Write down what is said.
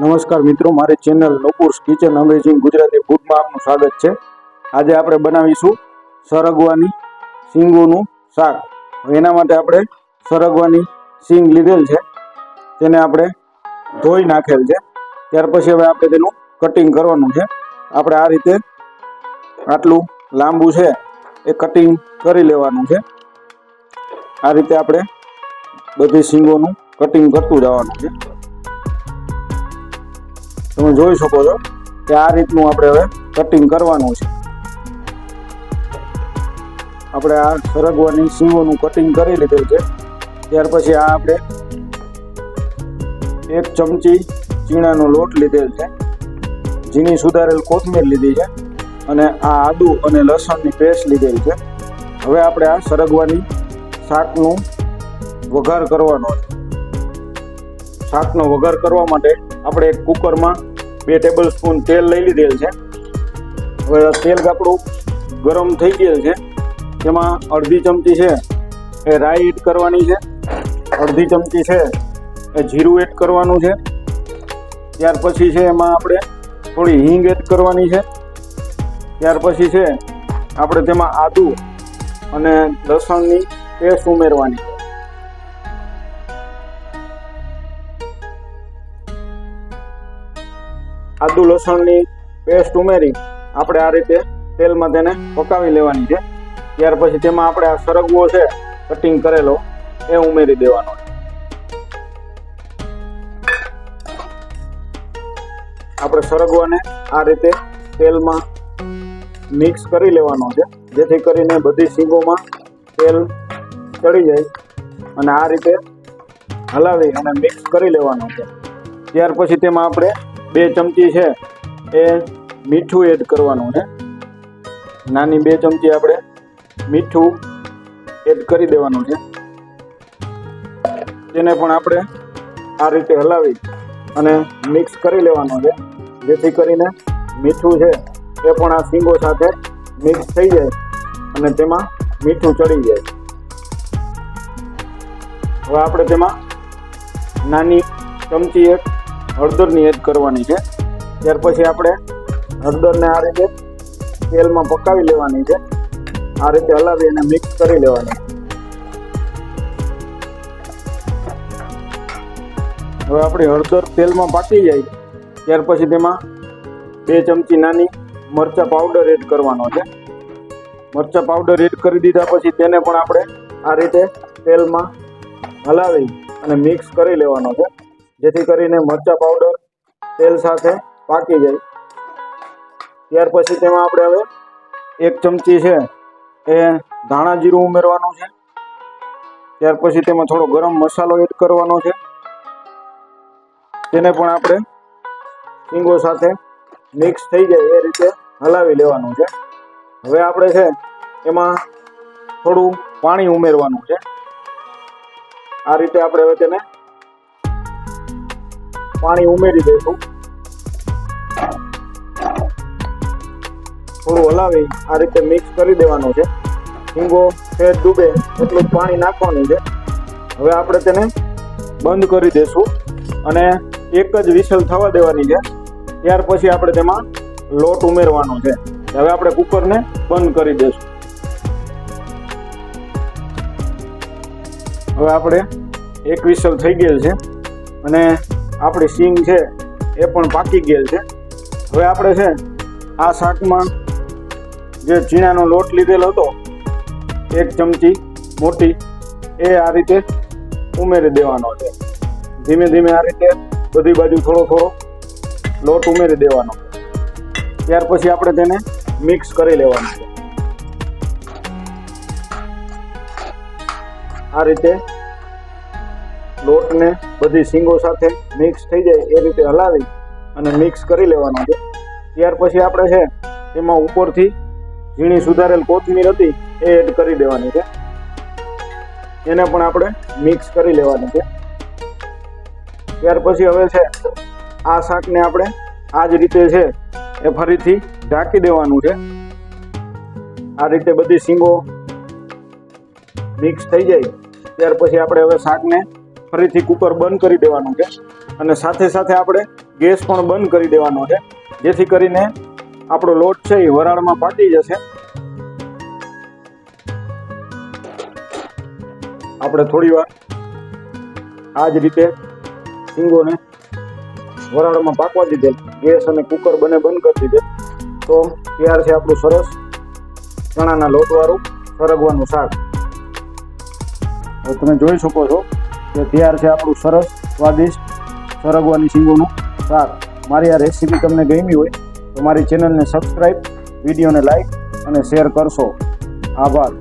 નમસ્કાર મિત્રો, મારી channel Nupur's kitchen amazing Gujarati ફૂડમાં આપનું સ્વાગત છે. આજે આપણે બનાવીશું સરગવાની શીંગોનું શાક. એના માટે આપણે સરગવાની શીંગ લીધેલ છે. તેને આપણે ધોઈ નાખેલ છે. ત્યાર પછી હવે આપણે તેનું કટિંગ કરવાનું છે. આપણે આ રીતે આટલું લાંબુ છે એ કટિંગ કરી લેવાનું છે. આ રીતે આપણે બધી શીંગોનું કટિંગ કરતું જવાનું છે. તમે જોઈ શકો છો કે આ રીતનું આપણે હવે કટિંગ કરવાનું છે. આપણે આ સરગવાની સીવોનું કટિંગ કરી લીધેલ છે. ત્યાર પછી આ આપણે એક ચમચી ચીણાનો લોટ લીધેલ છે. ઝીણી સુધારેલ કોથમીર લીધી છે અને આ આદુ અને લસણની પેસ્ટ લીધેલ છે. હવે આપણે આ સરગવાની શાકનું વઘાર કરવાનો છે. શાકનો વઘાર કરવા માટે આપણે એક કુકરમાં બે ટેબલ સ્પૂન તેલ લઈ લીધેલ છે. હવે તેલ આપણું ગરમ થઈ ગયેલ છે. તેમાં અડધી ચમચી છે એ રાઈ એડ કરવાની છે. અડધી ચમચી છે એ જીરું એડ કરવાનું છે. ત્યાર પછી છે એમાં આપણે થોડી હિંગ એડ કરવાની છે. ત્યાર પછી છે આપણે તેમાં આદુ અને લસણની પેસ્ટ ઉમેરવાની. આદુ લસણની પેસ્ટ ઉમેરી આપણે આ રીતે તેલમાં તેને પકાવી લેવાની છે. ત્યાર પછી તેમાં આપણે આ સરગવો છે કટિંગ કરેલો, એ ઉમેરી દેવાનો આપણે સરગવાને આ રીતે તેલમાં મિક્સ કરી લેવાનો છે, જેથી કરીને બધી સીંગોમાં તેલ ચડી જાય અને આ રીતે હલાવી અને મિક્સ કરી લેવાનો છે. ત્યાર પછી તેમાં આપણે બે ચમચી છે એ મીઠું એડ કરવાનું છે નાની બે ચમચી આપણે મીઠું એડ કરી દેવાનું છે. તેને પણ આપણે આ રીતે હલાવી અને મિક્સ કરી લેવાનું છે. જેથી કરીને મીઠું છે એ પણ આ સિંગો સાથે મિક્સ થઈ જાય અને તેમાં મીઠું ચડી જાય. હવે આપણે તેમાં નાની ચમચી એક હળદરની એડ કરવાની છે. ત્યાર પછી આપણે હળદરને આ રીતે તેલમાં પકાવી લેવાની છે. આ રીતે હલાવી અને મિક્સ કરી લેવાની. હવે આપણી હળદર તેલમાં પાકી જાય ત્યાર પછી તેમાં બે ચમચી નાની મરચા પાવડર એડ કરવાનો છે. મરચા પાવડર એડ કરી દીધા પછી તેને પણ આપણે આ રીતે તેલમાં હલાવી અને મિક્સ કરી લેવાનો છે. જેથી કરીને મરચા પાવડર તેલ સાથે પાકી જાય. ત્યાર પછી તેમાં આપણે હવે એક ચમચી છે એ ધાણા જીરું ઉમેરવાનું છે. ત્યાર પછી તેમાં થોડો ગરમ મસાલો એડ કરવાનો છે. તેને પણ આપણે શીંગો સાથે મિક્સ થઈ જાય એ રીતે હલાવી લેવાનું છે. હવે આપણે છે એમાં થોડું પાણી ઉમેરવાનું છે. આ રીતે આપણે હવે તેને પાણી ઉમેરી દઈશું થોડું હલાવી આ રીતે મિક્સ કરી દેવાનું છે. શીંગો ફેર ડૂબે એટલું પાણી નાખવાનું છે. હવે આપણે તેને બંધ કરી દઈશું અને એક જ વિસલ થવા દેવાની છે. ત્યાર પછી આપણે તેમાં લોટ ઉમેરવાનો છે. હવે આપણે કુકરને બંધ કરી દઈશું હવે આપણે એક વિસલ થઈ ગયેલ છે. અને આપણી સિંગ છે, એ પણ પાકી ગયેલ છે. હવે આપણે છે, આ શાકમાં જે ઝીણાનો લોટ લીધેલો હતો, એક ચમચી મોટી, એ આ રીતે ઉમેરી દેવાનો છે. ધીમે ધીમે આ રીતે બધી બાજુ થોડો થોડો લોટ ઉમેરી દેવાનો ત્યાર પછી આપણે તેને મિક્સ કરી લેવાનું છે. આ રીતે લોટને બધી શીંગો સાથે મિક્સ થઈ જાય એ રીતે હલાવી અને મિક્સ કરી લેવાનો છે. ત્યાર પછી આપણે છે એમાં ઉપરથી ઝીણી સુધારેલ કોથમીર હતી એ એડ કરી દેવાની છે. એને પણ આપણે મિક્સ કરી લેવાની છે. ત્યાર પછી હવે છે આ શાકને આપણે આ જ રીતે છે એ ફરીથી ઢાંકી દેવાનું છે. આ રીતે બધી શીંગો મિક્સ થઈ જાય. ત્યાર પછી આપણે હવે શાકને ફરીથી કુકર બંધ કરી દેવાનું છે. અને સાથે સાથે આપણે ગેસ પણ બંધ કરી દેવાનો છે. જેથી કરીને આપણો લોટ છે એ વરાળમાં ફાટી જશે. આપણે થોડી વાર આ જ રીતે સિંગોને વરાળમાં પાકવા દીધેલ. ગેસ અને કુકર બંને બંધ કરી દીધેલ. તો તૈયાર છે આપણું સરસ ચણાના લોટવાળું સરગવાનું શાક. હવે તમે જોઈ શકો છો કે તૈયાર છે આપણું સરસ, સ્વાદિષ્ટ સરગવાની શીંગોનું શાક. મારી આ રેસીપી તમને ગમી હોય તો મારી ચેનલને સબસ્ક્રાઈબ વિડીયોને લાઈક અને શેર કરશો. આભાર.